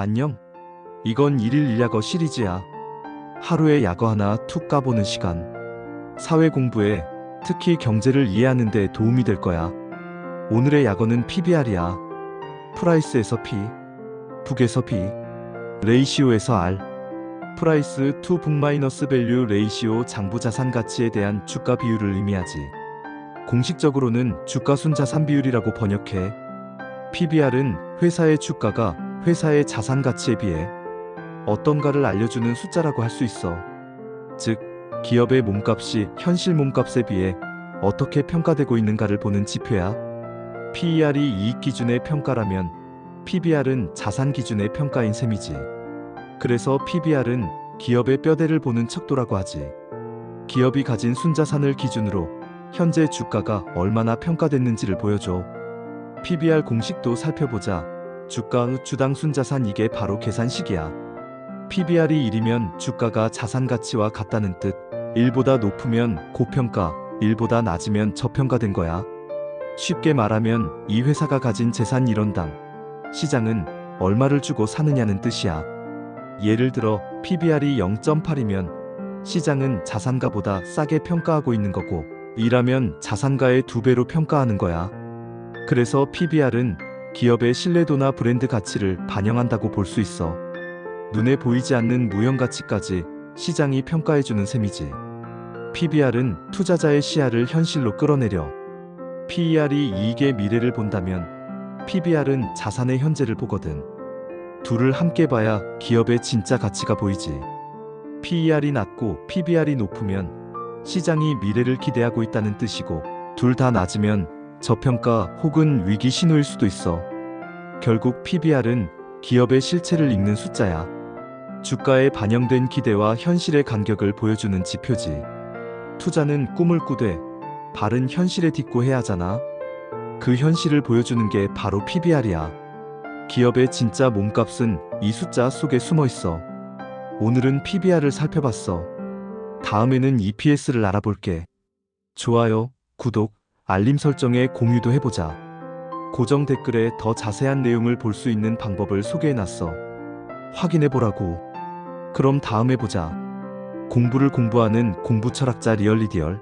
안녕. 이건 1일 1야거 시리즈야. 하루에 야거 하나 툭 까보는 시간. 사회 공부에 특히 경제를 이해하는 데 도움이 될 거야. 오늘의 야거는 PBR이야. 프라이스에서 P, 북에서 B, 레이시오에서 R. 프라이스 투 북 마이너스 밸류 레이시오 장부 자산 가치에 대한 주가 비율을 의미하지. 공식적으로는 주가 순 자산 비율이라고 번역해. PBR은 회사의 주가가 회사의 자산 가치에 비해 어떤가를 알려주는 숫자라고 할 수 있어. 즉, 기업의 몸값이 현실 몸값에 비해 어떻게 평가되고 있는가를 보는 지표야. PER이 이익 기준의 평가라면 PBR은 자산 기준의 평가인 셈이지. 그래서 PBR은 기업의 뼈대를 보는 척도라고 하지. 기업이 가진 순자산을 기준으로 현재 주가가 얼마나 평가됐는지를 보여줘. PBR 공식도 살펴보자. 주가 의 주당 순자산 이게 바로 계산식이야. PBR이 1이면 주가가 자산 가치와 같다는 뜻. 1보다 높으면 고평가, 1보다 낮으면 저평가된 거야. 쉽게 말하면 이 회사가 가진 재산 1원당 시장은 얼마를 주고 사느냐는 뜻이야. 예를 들어 PBR이 0.8이면 시장은 자산가보다 싸게 평가하고 있는 거고 2라면 자산가의 두 배로 평가하는 거야. 그래서 PBR은 기업의 신뢰도나 브랜드 가치를 반영한다고 볼 수 있어. 눈에 보이지 않는 무형 가치까지 시장이 평가해주는 셈이지. PBR은 투자자의 시야를 현실로 끌어내려 PER이 이익의 미래를 본다면 PBR은 자산의 현재를 보거든. 둘을 함께 봐야 기업의 진짜 가치가 보이지. PER이 낮고 PBR이 높으면 시장이 미래를 기대하고 있다는 뜻이고 둘 다 낮으면 저평가 혹은 위기 신호일 수도 있어. 결국 PBR은 기업의 실체를 읽는 숫자야. 주가에 반영된 기대와 현실의 간격을 보여주는 지표지. 투자는 꿈을 꾸되 발은 현실에 딛고 해야 하잖아. 그 현실을 보여주는 게 바로 PBR이야. 기업의 진짜 몸값은 이 숫자 속에 숨어 있어. 오늘은 PBR을 살펴봤어. 다음에는 EPS를 알아볼게. 좋아요, 구독, 알림 설정에 공유도 해보자. 고정 댓글에 더 자세한 내용을 볼 수 있는 방법을 소개해놨어. 확인해보라고. 그럼 다음에 보자. 공부를 공부하는 공부 철학자 리얼리디얼.